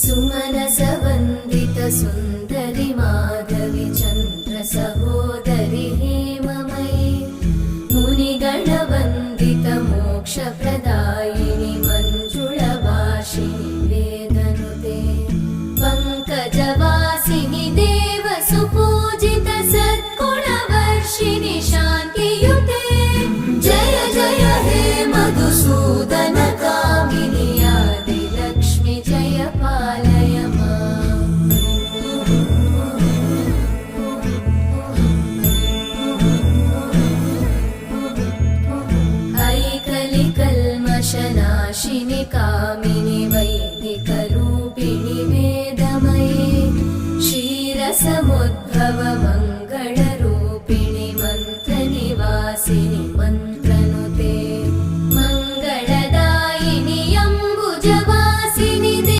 सुमनसवन्दित सुन्दरि माधवि Chandra सहोदरि हेममयि मुनिगणवन्दित मोक्षप्रदायिनि मञ्जुळभाषिणि वेदनुते पङ्कजवासिनि जनाशिनि कामिनि वैदिकरूपिणि वेदमये क्षीरसमुद्भवमङ्गल